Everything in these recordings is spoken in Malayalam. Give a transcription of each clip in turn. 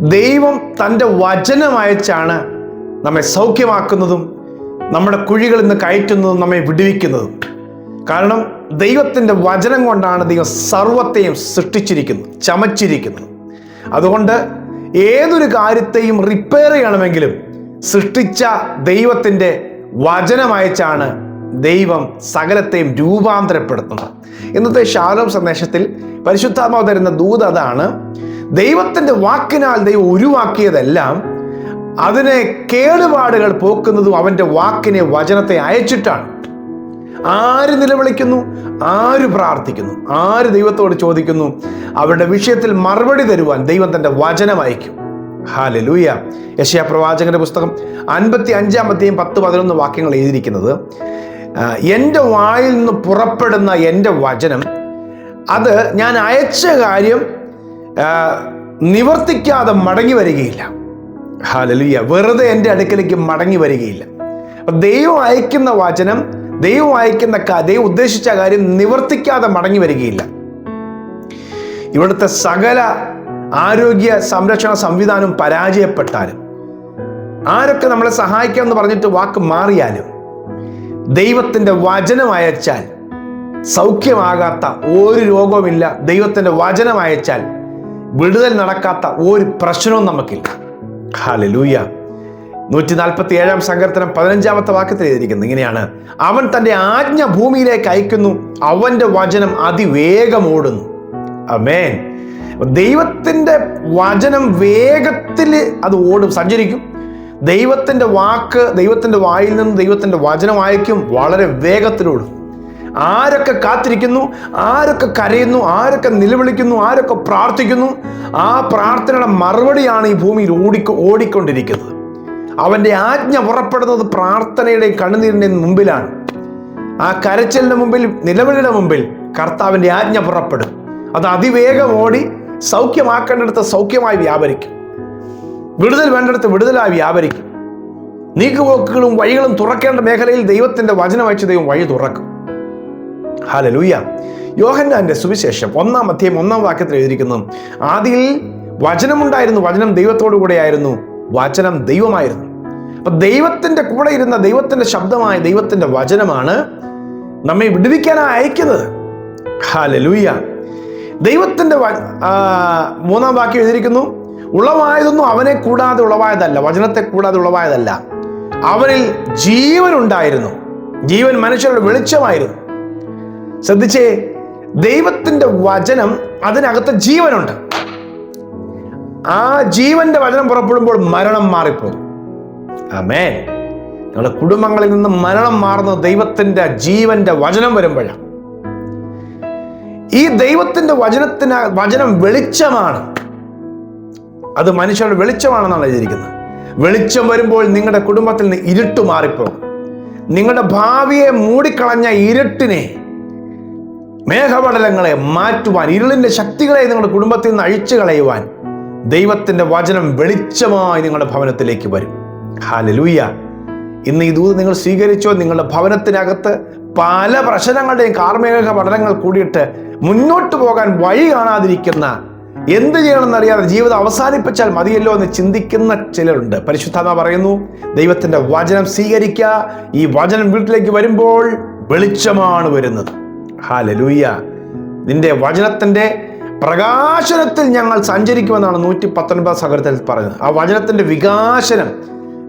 ദൈവം തന്റെ വചനം അയച്ചാണ് നമ്മെ സൗഖ്യമാക്കുന്നതും നമ്മുടെ കുഴികളിൽ നിന്ന് കയറ്റുന്നതും നമ്മെ വിടുവിക്കുന്നതും. കാരണം ദൈവത്തിന്റെ വചനം കൊണ്ടാണ് ദൈവം സർവത്തെയും സൃഷ്ടിച്ചിരിക്കുന്നത് ചമച്ചിരിക്കുന്നത്. അതുകൊണ്ട് ഏതൊരു കാര്യത്തെയും റിപ്പയർ ചെയ്യണമെങ്കിലും സൃഷ്ടിച്ച ദൈവത്തിന്റെ വചനം അയച്ചാണ് ദൈവം സകലത്തെയും രൂപാന്തരപ്പെടുത്തുന്നത്. ഇന്നത്തെ ശാലോം സന്ദേശത്തിൽ പരിശുദ്ധാത്മാവ് തരുന്ന ദൂത് അതാണ്. ദൈവത്തിന്റെ വാക്കിനാൽ ദൈവം ഉരുവാക്കിയതെല്ലാം അതിനെ കേടുപാടുകൾ പോക്കുന്നതും അവന്റെ വാക്കിനെ വചനത്തെ അയച്ചിട്ടാണ്. ആര് നിലവിളിക്കുന്നു? ആര് പ്രാർത്ഥിക്കുന്നു? ആര് ദൈവത്തോട് ചോദിക്കുന്നു? അവരുടെ വിഷയത്തിൽ മറുപടി തരുവാൻ ദൈവം തന്റെ വചനം അയക്കും. ഹാല ലൂയ യശയ പ്രവാചകന്റെ പുസ്തകം അൻപത്തി അഞ്ചാമത്തെയും പത്ത് പതിനൊന്ന് വാക്യങ്ങൾ എഴുതിയിരിക്കുന്നത് എന്റെ വായിൽ നിന്ന് പുറപ്പെടുന്ന എന്റെ വചനം അത് ഞാൻ അയച്ച കാര്യം നിവർത്തിക്കാതെ മടങ്ങി വരികയില്ല. ഹാലലിയ വെറുതെ എന്റെ അടുക്കലേക്ക് മടങ്ങി വരികയില്ല. ദൈവം അയക്കുന്ന വചനം ദൈവം അയക്കുന്ന ദൈവം ഉദ്ദേശിച്ച കാര്യം നിവർത്തിക്കാതെ മടങ്ങി വരികയില്ല. ഇവിടുത്തെ സകല ആരോഗ്യ സംരക്ഷണ സംവിധാനം പരാജയപ്പെട്ടാലും ആരൊക്കെ നമ്മളെ സഹായിക്കാം എന്ന് പറഞ്ഞിട്ട് വാക്ക് മാറിയാലും ദൈവത്തിന്റെ വചനം അയച്ചാൽ സൗഖ്യമാകാത്ത ഒരു രോഗവുമില്ല. ദൈവത്തിന്റെ വചനം അയച്ചാൽ വിടുതൽ നടക്കാത്ത ഒരു പ്രശ്നവും നമുക്കില്ല. ഹാലലൂയ നൂറ്റി നാൽപ്പത്തി ഏഴാം സങ്കീർത്തനം പതിനഞ്ചാമത്തെ വാക്യത്തിൽ എഴുതിയിരിക്കുന്നത് ഇങ്ങനെയാണ് അവൻ തന്റെ ആജ്ഞ ഭൂമിയിലേക്ക് അയക്കുന്നു അവന്റെ വചനം അതിവേഗം ഓടുന്നു. അമേൻ ദൈവത്തിന്റെ വചനം വേഗത്തിൽ അത് ഓടും സഞ്ചരിക്കും. ദൈവത്തിന്റെ വാക്ക് ദൈവത്തിന്റെ വായിൽ നിന്ന് ദൈവത്തിന്റെ വചനം അയക്കും വളരെ വേഗത്തിലോടും ആരൊക്കെ കാത്തിരിക്കുന്നു ആരൊക്കെ കരയുന്നു ആരൊക്കെ നിലവിളിക്കുന്നു ആരൊക്കെ പ്രാർത്ഥിക്കുന്നു ആ പ്രാർത്ഥനയുടെ മറുപടിയാണ് ഈ ഭൂമിയിൽ ഓടിക്ക ഓടിക്കൊണ്ടിരിക്കുന്നത്. അവന്റെ ആജ്ഞ പുറപ്പെടുന്നത് പ്രാർത്ഥനയുടെയും കണ്ണുനീരിന്റെയും മുമ്പിലാണ്. ആ കരച്ചലിന്റെ മുമ്പിൽ നിലവിളിയുടെ മുമ്പിൽ കർത്താവിന്റെ ആജ്ഞ പുറപ്പെടും. അത് അതിവേഗം ഓടി സൗഖ്യമാക്കേണ്ടടുത്ത് സൗഖ്യമായി വ്യാപരിക്കും. വിടുതൽ വേണ്ടിടത്ത് വിടുതലായി വ്യാപരിക്കും. നീക്കുപോക്കുകളും വഴികളും തുറക്കേണ്ട മേഖലയിൽ ദൈവത്തിന്റെ വചനം അയച്ച് ദൈവം വഴി തുറക്കും. ഹാലലൂയ. യോഹന്നാന്റെ സുവിശേഷം ഒന്നാം അധ്യയം ഒന്നാം വാക്യത്തിൽ എഴുതിയിരിക്കുന്നു ആദിയിൽ വചനമുണ്ടായിരുന്നു വചനം ദൈവത്തോടു കൂടെയായിരുന്നു വചനം ദൈവമായിരുന്നു. അപ്പൊ ദൈവത്തിന്റെ കൂടെ ഇരുന്ന ദൈവത്തിന്റെ ശബ്ദമായ ദൈവത്തിന്റെ വചനമാണ് നമ്മെ വിടുവിക്കാനായി അയക്കുന്നത്. ഹാലലൂയ. ദൈവത്തിന്റെ മൂന്നാം വാക്യം എഴുതിയിരിക്കുന്നു ഉളവായതൊന്നും അവനെ കൂടാതെ ഉളവായതല്ല വചനത്തെ കൂടാതെ ഉളവായതല്ല. അവനിൽ ജീവനുണ്ടായിരുന്നു ജീവൻ മനുഷ്യരുടെ വെളിച്ചമായിരുന്നു. ശ്രദ്ധിച്ചേ ദൈവത്തിന്റെ വചനം അതിനകത്ത് ജീവനുണ്ട്. ആ ജീവന്റെ വചനം പുറപ്പെടുമ്പോൾ മരണം മാറിപ്പോകും. ആമേൻ. നിങ്ങളുടെ കുടുംബങ്ങളിൽ നിന്ന് മരണം മാറുന്ന ദൈവത്തിന്റെ ജീവന്റെ വചനം വരുമ്പോഴാണ്. ഈ ദൈവത്തിന്റെ വചനത്തിന് വചനം വെളിച്ചമാണ്. അത് മനുഷ്യരുടെ വെളിച്ചമാണെന്നാണ് എഴുതിയിരിക്കുന്നത്. വെളിച്ചം വരുമ്പോൾ നിങ്ങളുടെ കുടുംബത്തിൽ നിന്ന് ഇരുട്ട് മാറിപ്പോകും. നിങ്ങളുടെ ഭാവിയെ മൂടിക്കളഞ്ഞ ഇരുട്ടിനെ മേഘപടലങ്ങളെ മാറ്റുവാൻ ഇരുളിന്റെ ശക്തികളെ നിങ്ങളുടെ കുടുംബത്തിൽ നിന്ന് അഴിച്ചു കളയുവാൻ ദൈവത്തിന്റെ വചനം വെളിച്ചമായി നിങ്ങളുടെ ഭവനത്തിലേക്ക് വരും. ഹാലലൂയ ഇന്ന് ഈ ദൂത് നിങ്ങൾ സ്വീകരിച്ചോ? നിങ്ങളുടെ ഭവനത്തിനകത്ത് പല പ്രശ്നങ്ങളുടെയും കാർമേഘ പഠനങ്ങൾ കൂടിയിട്ട് മുന്നോട്ട് പോകാൻ വഴി കാണാതിരിക്കുന്ന എന്ത് ചെയ്യണമെന്നറിയാതെ ജീവിതം അവസാനിപ്പിച്ചാൽ മതിയല്ലോ എന്ന് ചിന്തിക്കുന്ന ചിലരുണ്ട്. പരിശുദ്ധാത്മ പറയുന്നു ദൈവത്തിന്റെ വചനം സ്വീകരിക്കുക. ഈ വചനം വീട്ടിലേക്ക് വരുമ്പോൾ വെളിച്ചമാണ് വരുന്നത്. ഹാലലൂയ. നിന്റെ വചനത്തിന്റെ പ്രകാശനത്തിൽ ഞങ്ങൾ സഞ്ചരിക്കുമെന്നാണ് നൂറ്റി പത്തൊൻപത് സഹകരത്തിൽ പറയുന്നത്. ആ വചനത്തിന്റെ വികാസനം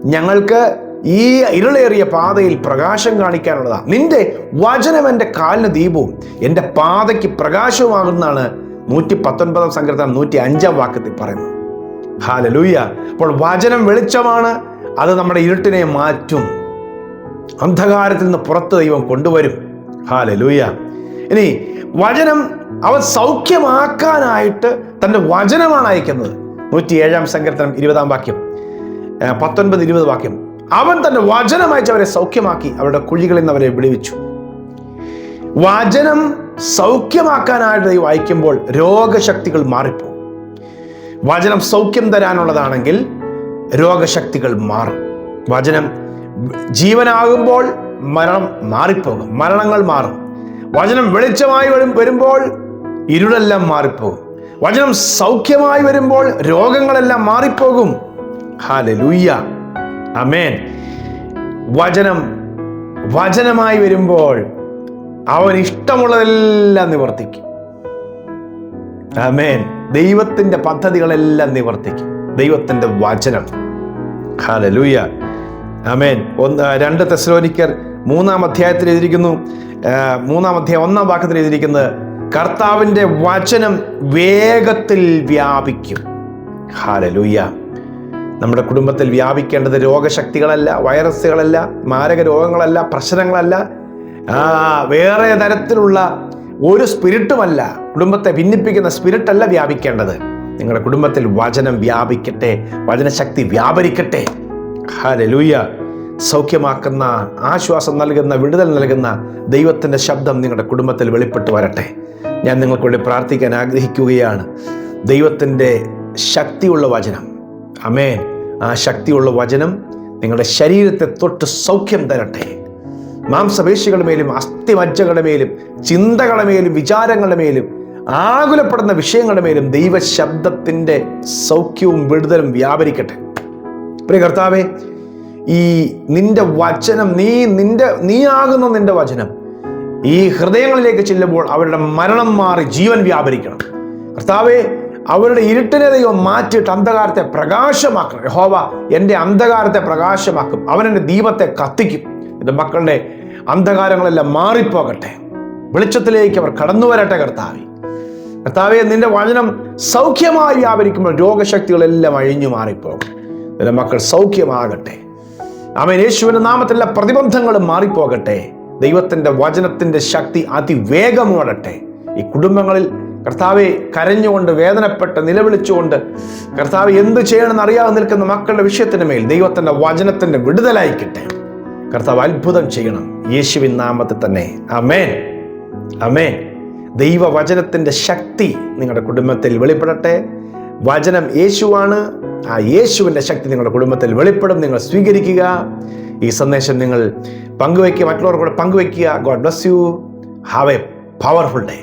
ഞങ്ങൾക്ക് ഈ ഇരുളേറിയ പാതയിൽ പ്രകാശം കാണിക്കാനുള്ളതാണ് നിന്റെ വചനം എന്റെ കാലിന് ദീപവും എന്റെ പാതയ്ക്ക് പ്രകാശവുമാകുന്നതാണ് നൂറ്റി പത്തൊൻപതാം സങ്കീർത്തനം നൂറ്റി അഞ്ചാം വാക്യത്തിൽ പറയുന്നത്. ഹാലലൂയ. അപ്പോൾ വചനം വെളിച്ചമാണ് അത് നമ്മുടെ ഇരുട്ടിനെ മാറ്റും. അന്ധകാരത്തിൽ നിന്ന് പുറത്ത് ദൈവം കൊണ്ടുവരും. ഹാലലൂയ. ഇനി വചനം അവൻ സൗഖ്യമാക്കാനായിട്ട് തന്റെ വചനമാണ് അയക്കുന്നത്. നൂറ്റി ഏഴാം സങ്കീർത്തനം ഇരുപതാം വാക്യം. പത്തൊൻപത് ഇരുപത് വാക്യം. അവൻ തന്റെ വചനം അയച്ച് അവരെ സൗഖ്യമാക്കി അവരുടെ കുഴികളിൽ നിന്ന് അവരെ വിളിവിച്ചു വചനം സൗഖ്യമാക്കാനായിട്ട് ദൈവം അയക്കുമ്പോൾ രോഗശക്തികൾ മാറിപ്പോകും. വചനം സൗഖ്യം തരാനുള്ളതാണെങ്കിൽ രോഗശക്തികൾ മാറും. വചനം ജീവനാകുമ്പോൾ മരണം മാറിപ്പോകും. മരണങ്ങൾ മാറും. വചനം വെളിച്ചമായി വരും വരുമ്പോൾ ഇരുളെല്ലാം മാറിപ്പോകും. വചനം സൗഖ്യമായി വരുമ്പോൾ രോഗങ്ങളെല്ലാം മാറിപ്പോകും. ഹാലലൂയ്യ അമേൻ വചനം വചനമായി വരുമ്പോൾ അവൻ ഇഷ്ടമുള്ളതെല്ലാം നിവർത്തിക്കും. അമേൻ ദൈവത്തിന്റെ പദ്ധതികളെല്ലാം നിവർത്തിക്കും. ദൈവത്തിന്റെ വചനം. ഹാലലൂയ അമേൻ ഒന്ന് രണ്ട് തെസ്ലോനിക്കർ മൂന്നാം അധ്യായത്തിൽ എഴുതിയിരിക്കുന്നു മൂന്നാം അധ്യായം ഒന്നാം വാക്കത്തിൽ എഴുതിയിരിക്കുന്നത് കർത്താവിന്റെ വചനം വേഗത്തിൽ വ്യാപിക്കും. ഹാലലൂയ നമ്മുടെ കുടുംബത്തിൽ വ്യാപിക്കേണ്ടത് രോഗശക്തികളല്ല വൈറസുകളല്ല മാരക രോഗങ്ങളല്ല പ്രശ്നങ്ങളല്ല. വേറെ തരത്തിലുള്ള ഒരു സ്പിരിറ്റുമല്ല കുടുംബത്തെ ഭിന്നിപ്പിക്കുന്ന സ്പിരിറ്റല്ല വ്യാപിക്കേണ്ടത്. നിങ്ങളുടെ കുടുംബത്തിൽ വചനം വ്യാപിക്കട്ടെ വചനശക്തി വ്യാപരിക്കട്ടെ. ഹാലലൂയ സൗഖ്യമാക്കുന്ന ആശ്വാസം നൽകുന്ന വിടുതൽ നൽകുന്ന ദൈവത്തിന്റെ ശബ്ദം നിങ്ങളുടെ കുടുംബത്തിൽ വെളിപ്പെട്ട് വരട്ടെ. ഞാൻ നിങ്ങൾക്ക് വേണ്ടി പ്രാർത്ഥിക്കാൻ ആഗ്രഹിക്കുകയാണ്. ദൈവത്തിന്റെ ശക്തിയുള്ള വചനം. അമേൻ ആ ശക്തിയുള്ള വചനം നിങ്ങളുടെ ശരീരത്തെ തൊട്ട് സൗഖ്യം തരട്ടെ. മാംസപേശികളുടെ മേലും അസ്ഥിമജ്ജകളുടെ മേലും ചിന്തകളുടെ മേലും വിചാരങ്ങളുടെ മേലും ആകുലപ്പെടുന്ന വിഷയങ്ങളുടെ മേലും ദൈവശബ്ദത്തിന്റെ സൗഖ്യവും വിടുതലും വ്യാപരിക്കട്ടെ. പ്രിയ കർത്താവേ ഈ നിന്റെ വചനം നീ നിന്റെ നീയാകുന്ന നിന്റെ വചനം ഈ ഹൃദയങ്ങളിലേക്ക് ചെല്ലുമ്പോൾ അവരുടെ മരണം മാറി ജീവൻ വ്യാപരിക്കണം. കർത്താവെ അവരുടെ ഇരുട്ടിനെ ദൈവം മാറ്റിയിട്ട് അന്ധകാരത്തെ പ്രകാശമാക്കണം. യഹോവ എന്റെ അന്ധകാരത്തെ പ്രകാശമാക്കും. അവൻ എന്റെ ദീപത്തെ കത്തിക്കും. എന്റെ മക്കളുടെ അന്ധകാരങ്ങളെല്ലാം മാറിപ്പോകട്ടെ. വെളിച്ചത്തിലേക്ക് അവർ കടന്നു വരട്ടെ കർത്താവെ. കർത്താവെ നിന്റെ വചനം സൗഖ്യമായി വ്യാപരിക്കുമ്പോൾ രോഗശക്തികളെല്ലാം അഴിഞ്ഞു മാറിപ്പോകും. നിന്റെ മക്കൾ സൗഖ്യമാകട്ടെ. അവൻ യേശുവിന്റെ നാമത്തിലുള്ള പ്രതിബന്ധങ്ങളും മാറിപ്പോകട്ടെ. ദൈവത്തിന്റെ വചനത്തിന്റെ ശക്തി അതിവേഗം ഓടട്ടെ ഈ കുടുംബങ്ങളിൽ കർത്താവെ കരഞ്ഞുകൊണ്ട് വേദനപ്പെട്ട് നിലവിളിച്ചുകൊണ്ട് കർത്താവ് എന്ത് ചെയ്യണമെന്ന് അറിയാതെ നിൽക്കുന്ന മക്കളുടെ വിഷയത്തിന് മേൽ ദൈവത്തിന്റെ വചനത്തിന്റെ വിടുതലായിക്കട്ടെ കർത്താവ് അത്ഭുതം ചെയ്യണം. യേശുവിൻ നാമത്തിൽ തന്നെ. അമേൻ അമേൻ ദൈവവചനത്തിന്റെ ശക്തി നിങ്ങളുടെ കുടുംബത്തിൽ വെളിപ്പെടട്ടെ. വചനം യേശുവാണ്. ആ യേശുവിന്റെ ശക്തി നിങ്ങളുടെ കുടുംബത്തിൽ വെളിപ്പെടും നിങ്ങൾ സ്വീകരിക്കുക. ഈ സന്ദേശം നിങ്ങൾ പങ്കുവയ്ക്കുക മറ്റുള്ളവർ കൂടെ പങ്കുവയ്ക്കുക. God bless you have a powerful day